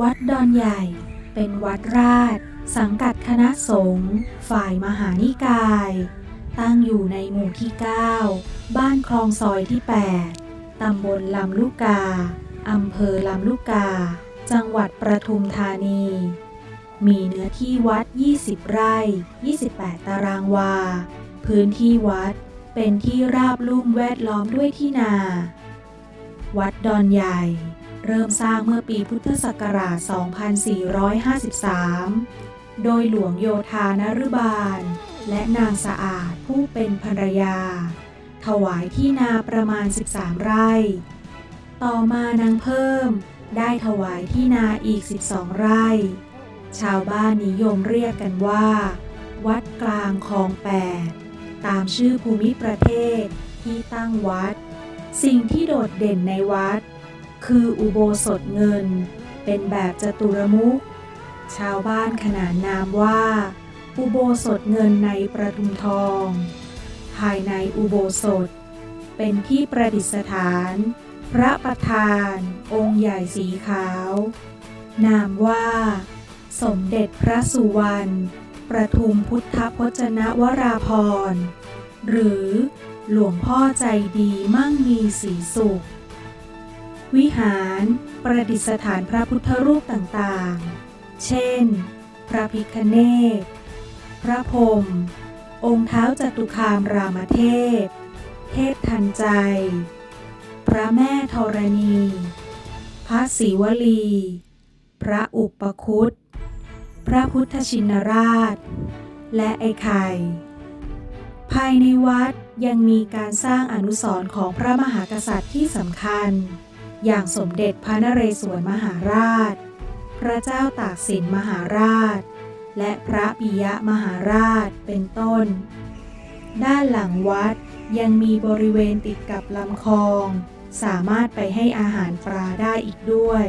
วัดดอนใหญ่ เป็นวัดราช สังกัดคณะสงฆ์ฝ่ายมหานิกาย ตั้งอยู่ในหมู่ที่ 9 บ้านคลองซอยที่ 8 ตำบลลำลูกกา อำเภอลำลูกกา จังหวัดประทุมธานี มีเนื้อที่วัด 20 ไร่ 28 ตารางวา พื้นที่วัดเป็นที่ราบลุ่มแวดล้อมด้วยที่นา วัดดอนใหญ่ เริ่มสร้างเมื่อปีพุทธศักราช 2453 โดยหลวงโยธานรุบาล และนางสะอาดผู้เป็นภรรยา ถวายที่นาประมาณ 13 ไร่ ต่อมานางเพิ่มได้ถวายที่นาอีก 12 ไร่ ชาวบ้านนิยมเรียกกันว่า วัดกลางคลองแปดตามชื่อภูมิประเทศที่ตั้งวัด สิ่งที่โดดเด่นในวัด คืออุโบสถเงิน เป็นแบบจตุรมุข ชาวบ้านขนานนามว่า อุโบสถเงินในประทุมทอง ภายในอุโบสถ เป็นที่ประดิษฐาน พระประธาน องค์ใหญ่สีขาว นามว่า สมเด็จพระสุวรรณประทุมพุทธพจนวราพร หรือหลวงพ่อใจดีมั่งมีสีสุข วิหาร ประดิษฐานพระพุทธรูปต่างๆ เช่น พระพิคเนศพระพรหมองค์เท้าจตุคามรามเทพ เทพทันใจ พระแม่ธรณี พระศิวลี พระอุปคุตพระพุทธชินราช และไอ้ไข่ ภายในวัดยังมีการสร้างอนุสรณ์ของพระมหากษัตริย์ที่สำคัญ อย่างสมเด็จพระนเรศวรมหาราช พระเจ้าตากสินมหาราช และพระปิยะมหาราชเป็นต้น ด้านหลังวัดยังมีบริเวณติดกับลำคลอง สามารถไปให้อาหารปลาได้อีกด้วย